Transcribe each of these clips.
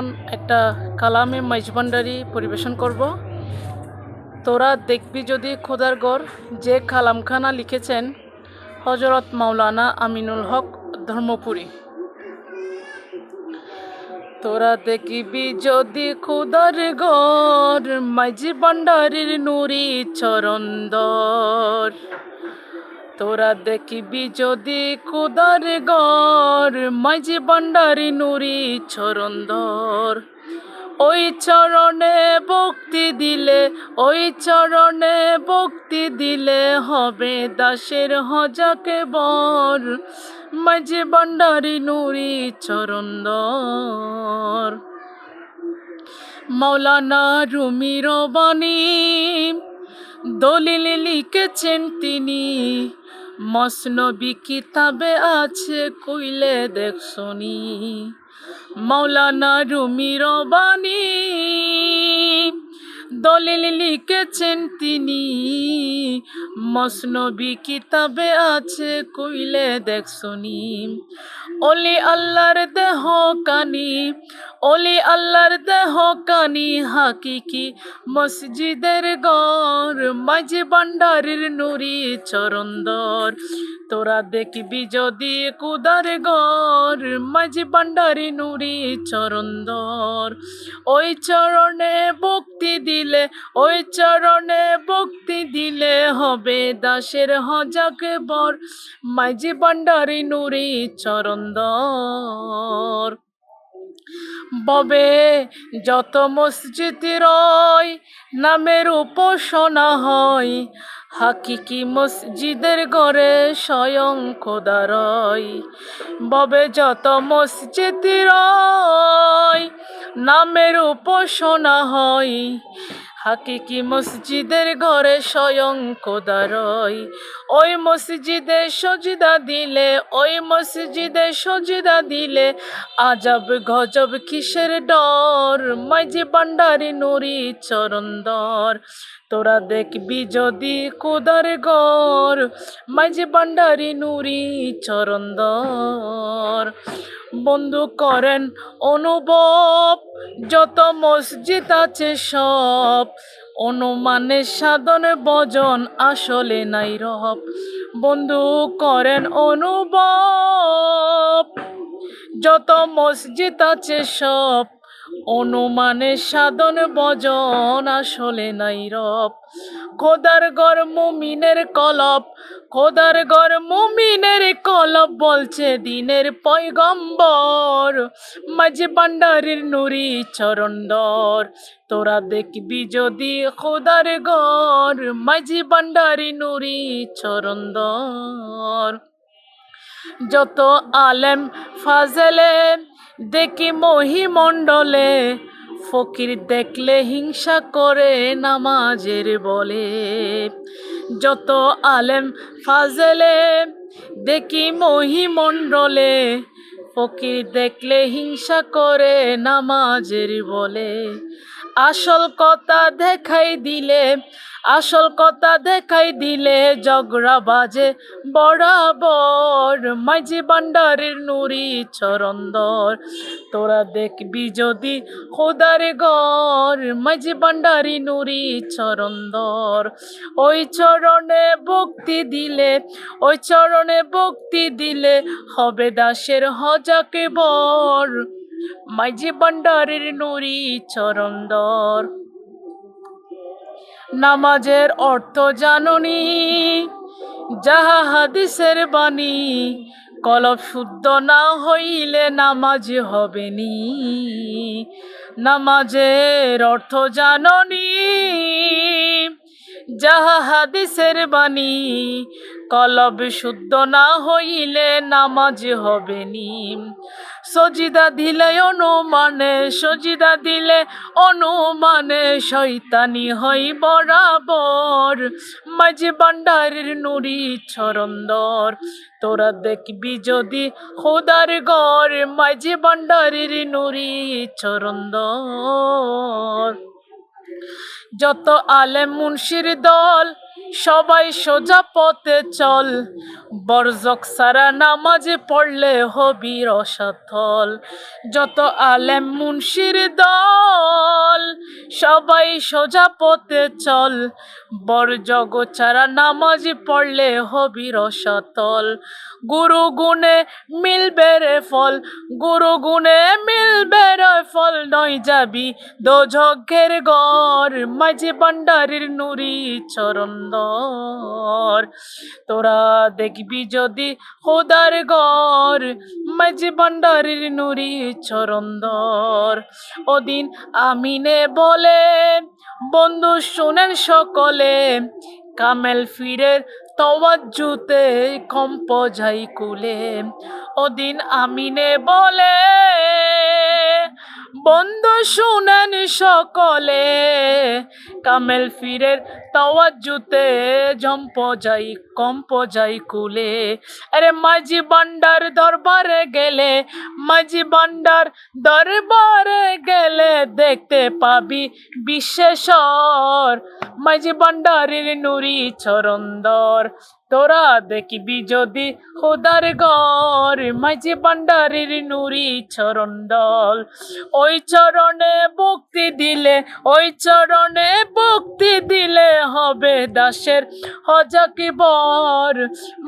এখন একটা কালামে মাইজবান্ডারি পরিবেশন করব। তোরা দেখবি যদি খোদার গড় যে কালামখানা লিখেছেন হজরত মাওলানা আমিনুল হক ধর্মপুরী। তোরা দেখিবি যদি খুদার গড় মাইজি ভান্ডারির নুরি চরন্দর তোরা দেখিবি যদি খুদার গড় মাইজি ভান্ডারি নুরি চরন্দর ওই চরণে ভক্তি দিলে, ওই চরণে ভক্তি দিলে হবে দাসের হজাকে বর। মাঝে ভান্ডারি নুরি চরন্দর মৌলানা রুমির বাণী, দলিল লিখেছেন তিনি। মসনবী কিতাবে আছে, কইলে দেখছনি মৌলানা রুমির বাণী দলিল লিখেছেন তিনি। মসনবী কিতাবে আছে, কইলে দেখছনি অলি আল্লাহর দেহ কানি অলি আল্লাহর দেহ কানি হাকিকি। মসজিদের গর মাঝে ভান্ডারের নুরি চরন্দর তোরা দেখবি যদি কুদার গর মাঝে ভান্ডারি নুরি চরন্দর ওই চরণে ভক্তি দিলে, ওই চরণে ভক্তি দিলে হবে দাসের হজাকে বর। মাঝে ভান্ডারি নুরি চরন্দর ববে যত মসজিদ রয়, নামের উপাসনা হয়। হাকিকি মসজিদের ঘরে স্বয়ং খোদা রয় ববে যত মসজিদ রয়, নামের উপাসনা হয়। হাকিকি মসজিদের ঘরে স্বয়ং খোদা রয় ওই মসজিদে সজিদা দিলে, ওই মসজিদে সজিদা দিলে, আজব গজব কিসের ডর? মাঝে ভান্ডারি নুরি চরন্দর তোরা দেখবি যদি কুদার গর মাঝে ভান্ডারি নুরি চরন্দর বন্ধু করেন অনুভব, যত মসজিদ আছে সব অনুমানের সাধন বজন আসলে নাই রব বন্ধু করেন অনুভব। যত মসজিদ আছে সব অনুমানের সাধন বজন আসলে নাই রব খোদার গর মুমিনের কলব, খোদার গর মুমিনের কলব বলছে দিনের পয়গম্বর। মাঝে ভান্ডারির নুরি চরণদর তোরা দেখবি যদি খোদার গর মাঝে ভান্ডারি নুরি চরণদর যত আলেম ফাজেলে, দেখি মহিমণ্ডলে ফকির দেখলে হিংসা করে নামাজের বলে। যত আলেম ফাজেলে, দেখি মহিমণ্ডলে। ফকির দেখলে হিংসা করে নামাজের বলে। আসল কথা দেখাই দিলে আসল কথা দেখাই দিলে ঝগড়া বাজে। বরাবর মাঝি ভান্ডারের নুরি চরন্দর তোরা দেখবি যদি খোদার ঘর মাঝি ভান্ডারি নুরি চরন্দর ওই চরণে ভক্তি দিলে, ওই চরণে ভক্তি দিলে হবে দাসের হজাকে বর মাঝি ভান্ডারের নুরি চরন্দর নামাজের অর্থ জাননি, যাহা হাদিসের বাণী, কলব শুদ্ধ না হইলে নামাজ হবে নি নামাজের অর্থ জাননি যাহা হাদিসের বাণী, কলব শুদ্ধ না হইলে নামাজ হবেনি সজিদা দিলে অনুমানে, সজিদা দিলে অনুমানে শৈতানি হই বরাবর। মাঝে ভান্ডারের নুরি ছরন্দর তোরা দেখবি যদি খোদার ঘর, মাঝে ভান্ডারের নুরি ছরন্দর যত আলে মুন্সির দল, সবাই সোজা পথে চল। বরজক সারা নামাজে পড়লে হবি রসাথল যত আলেম মুন্সির দল সবাই সোজা পথে চল। বরজগ ছাড়া নামাজ পড়লে হবি রসাতল গুরু গুণে মিলবে রে ফল গুরু গুণে মিলবে রে ফল। নয় যাবি দোঝকের গর মাঝে ভান্ডারির নুরি চরন্দর তোরা দেখবি যদি খোদার গর মাঝে ভান্ডারির নুরি চরন্দর ওদিন আমিনে বলে, বন্ধু, শোনেন সকলে, কামেল ফিরের তওয়াজ্জুতে কম্প যাই কুলে। ওদিন আমিনে বলে, বন্ধু, শুনেন সকলে, কামেল ফিরের তওয়াজ্জুতে জম্প যাই, কম্প যাই কুলে। আরে মাঝি বান্ডার দরবারে গেলে, মাঝি বান্ডার দরবারে গেলে দেখতে পাবি বিশেষর মাঝি বান্ডারের নুরি চরন্দর তোরা দেখবি যদি খোদার ঘর, মাঝি বান্ডারের নুরি চরণ দল। ওই চরণে ভক্তি দিলে, ওই চরণে ভক্তি দিলে হবে দাসের হজাকি বর।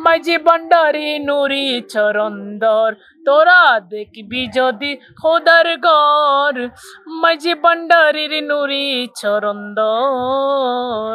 মাঝি ভান্ডারি নুরি চরন্দর তোরা দেখবি যদি খোদার ঘর, মাঝি ভান্ডারির নুরি চরন্দর